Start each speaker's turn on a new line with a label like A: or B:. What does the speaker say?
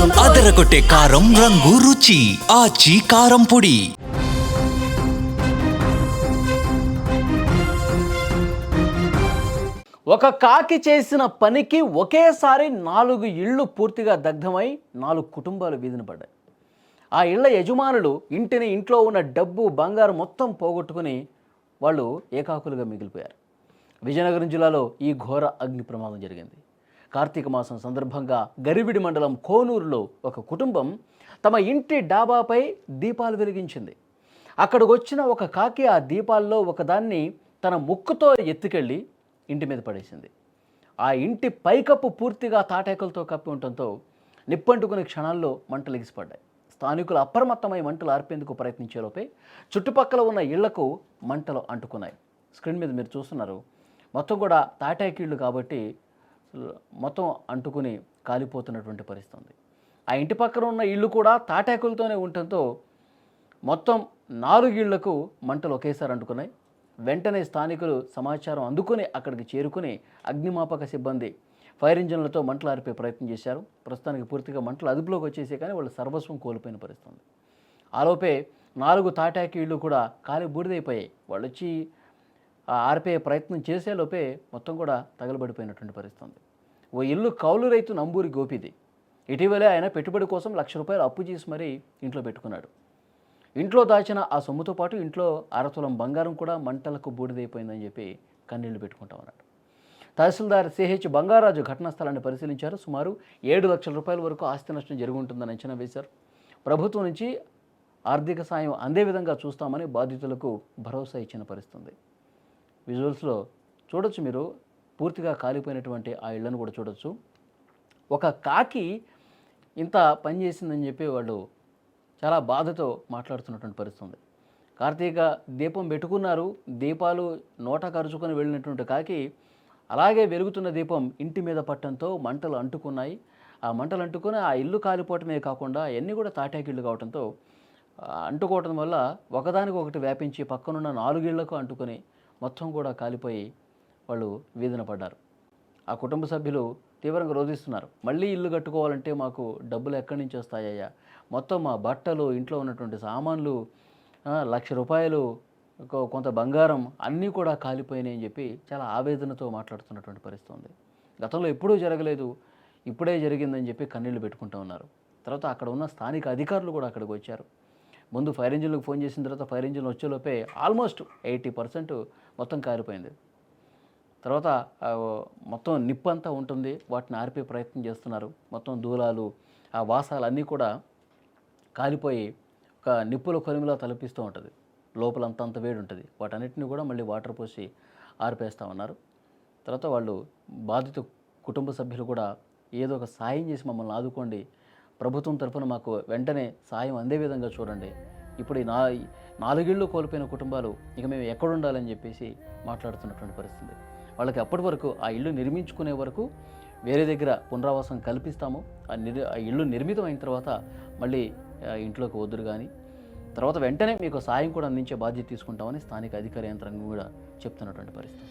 A: అదరగొట్టే కారం రంగు రుచి. ఆచి కారం పొడి.
B: ఒక కాకి చేసిన పనికి ఒకేసారి నాలుగు ఇళ్ళు పూర్తిగా దగ్ధమై నాలుగు కుటుంబాలు వీధిన పడ్డాయి. ఆ ఇళ్ళ యజమానులు ఇంటిని ఇంట్లో ఉన్న డబ్బు బంగారం మొత్తం పోగొట్టుకుని వాళ్ళు ఏకాకులుగా మిగిలిపోయారు. విజయనగరం జిల్లాలో ఈ ఘోర అగ్ని ప్రమాదం జరిగింది. కార్తీక మాసం సందర్భంగా గరివిడి మండలం కోనూరులో ఒక కుటుంబం తమ ఇంటి డాబాపై దీపాలు వెలిగించింది. అక్కడికి వచ్చిన ఒక కాకి ఆ దీపాల్లో ఒకదాన్ని తన ముక్కుతో ఎత్తుకెళ్ళి ఇంటి మీద పడేసింది. ఆ ఇంటి పైకప్పు పూర్తిగా తాటాకులతో కప్పి ఉండటంతో నిప్పంటుకునే క్షణాల్లో మంటలు ఎగిసిపడ్డాయి. స్థానికులు అప్రమత్తమై మంటలు ఆర్పేందుకు ప్రయత్నించేలోపే చుట్టుపక్కల ఉన్న ఇళ్ళకు మంటలు అంటుకున్నాయి. స్క్రీన్ మీద మీరు చూస్తున్నారు మొత్తం కూడా తాటాకీళ్ళు కాబట్టి మొత్తం అంటుకుని కాలిపోతున్నటువంటి పరిస్థితి ఉంది. ఆ ఇంటి పక్కన ఉన్న ఇల్లు కూడా తాటాకులతోనే ఉండటంతో మొత్తం నాలుగు ఇళ్ళకు మంటలు ఒకేసారి అంటుకున్నాయి. వెంటనే స్థానికులు సమాచారం అందుకుని అక్కడికి చేరుకుని అగ్నిమాపక సిబ్బంది ఫైర్ ఇంజన్లతో మంటలు ఆర్పే ప్రయత్నం చేశారు. ప్రస్తుతానికి పూర్తిగా మంటలు అదుపులోకి వచ్చేసే కానీ వాళ్ళు సర్వస్వం కోల్పోయిన పరిస్థితి ఉంది. ఆలోపే నాలుగు తాటాకి ఇళ్ళు కూడా కాలి బూడిదైపోయాయి. వాళ్ళు వచ్చి ఆర్పే ప్రయత్నం చేసేలోపే మొత్తం కూడా తగలబడిపోయినటువంటి పరిస్థితి ఉంది. ఓ ఇల్లు కౌలు రైతు నంబూరి గోపిది. ఇటీవలే ఆయన పెట్టుబడి కోసం లక్ష రూపాయలు అప్పు చేసి మరీ ఇంట్లో పెట్టుకున్నాడు. ఇంట్లో దాచిన ఆ సొమ్ముతో పాటు ఇంట్లో అరతులం బంగారం కూడా మంటలకు బూడిదైపోయిందని చెప్పి కన్నీళ్ళు పెట్టుకుంటా ఉన్నాడు. తహసీల్దార్ సిహెచ్ బంగారాజు ఘటనా స్థలాన్ని పరిశీలించారు. సుమారు ఏడు లక్షల రూపాయల వరకు ఆస్తి నష్టం జరిగి ఉంటుందని అంచనా వేశారు. ప్రభుత్వం నుంచి ఆర్థిక సాయం అందే విధంగా చూస్తామని బాధితులకు భరోసా ఇచ్చిన పరిస్థితుంది. విజువల్స్లో చూడొచ్చు మీరు పూర్తిగా కాలిపోయినటువంటి ఆ ఇళ్ళను కూడా చూడొచ్చు. ఒక కాకి ఇంత పని చేసిందని చెప్పి వాళ్ళు చాలా బాధతో మాట్లాడుతున్నటువంటి పరిస్థితి ఉంది కార్తీక దీపం పెట్టుకున్నారు దీపాలు నోట కరుచుకొని వెళ్ళినటువంటి కాకి అలాగే వెలుగుతున్న దీపం ఇంటి మీద పట్టడంతో మంటలు అంటుకున్నాయి. ఆ మంటలు అంటుకొని ఆ ఇల్లు కాలిపోవటమే కాకుండా అవన్నీ కూడా తాటాకిళ్ళు కావడంతో అంటుకోవటం వల్ల ఒకదానికి ఒకటి వ్యాపించి పక్కనున్న నాలుగిళ్ళకు అంటుకొని మొత్తం కూడా కాలిపోయి వాళ్ళు వీధిన పడ్డారు. ఆ కుటుంబ సభ్యులు తీవ్రంగా రోధిస్తున్నారు. మళ్ళీ ఇల్లు కట్టుకోవాలంటే మాకు డబ్బులు ఎక్కడి నుంచి వస్తాయ్యా? మొత్తం మా బట్టలు ఇంట్లో ఉన్నటువంటి సామాన్లు లక్ష రూపాయలు కొంత బంగారం అన్నీ కూడా కాలిపోయినాయి అని చెప్పి చాలా ఆవేదనతో మాట్లాడుతున్నటువంటి పరిస్థితి ఉంది. గతంలో ఎప్పుడూ జరగలేదు. ఇప్పుడే జరిగిందని చెప్పి కన్నీళ్ళు పెట్టుకుంటూ ఉన్నారు. తర్వాత అక్కడ ఉన్న స్థానిక అధికారులు కూడా అక్కడికి వచ్చారు. ముందు ఫైర్ ఇంజిన్లకు ఫోన్ చేసిన తర్వాత ఫైర్ ఇంజిన్ వచ్చేలోపే ఆల్మోస్ట్ ఎయిటీ పర్సెంట్ మొత్తం కాలిపోయింది. తర్వాత మొత్తం నిప్పు అంతా ఉంటుంది. వాటిని ఆర్పే ప్రయత్నం చేస్తున్నారు. మొత్తం దూలాలు ఆ వాసాలు అన్నీ కూడా కాలిపోయి ఒక నిప్పుల కొలిమిలా తలపిస్తూ ఉంటుంది. లోపల అంత అంత వేడి ఉంటుంది వాటన్నిటిని కూడా మళ్ళీ వాటర్ పోసి ఆర్పేస్తూ ఉన్నారు. తర్వాత వాళ్ళు బాధిత కుటుంబ సభ్యులు కూడా ఏదో ఒక సాయం చేసి మమ్మల్ని ఆదుకోండి. ప్రభుత్వం తరఫున మాకు వెంటనే సాయం అందే విధంగా చూడండి. ఇప్పుడు ఈ నా నాలుగేళ్ళు కోల్పోయిన కుటుంబాలు ఇక మేము ఎక్కడ ఉండాలని చెప్పేసి మాట్లాడుతున్నటువంటి పరిస్థితి. వాళ్ళకి అప్పటి వరకు ఆ ఇల్లు నిర్మించుకునే వరకు వేరే దగ్గర పునరావాసం కల్పిస్తాము. ఆ నిర్ ఆ ఇల్లు నిర్మితం అయిన తర్వాత మళ్ళీ ఇంట్లోకి వద్దురు కానీ తర్వాత వెంటనే మీకు సాయం కూడా అందించే బాధ్యత తీసుకుంటామని స్థానిక అధికార యంత్రాంగం కూడా చెప్తున్నటువంటి పరిస్థితి.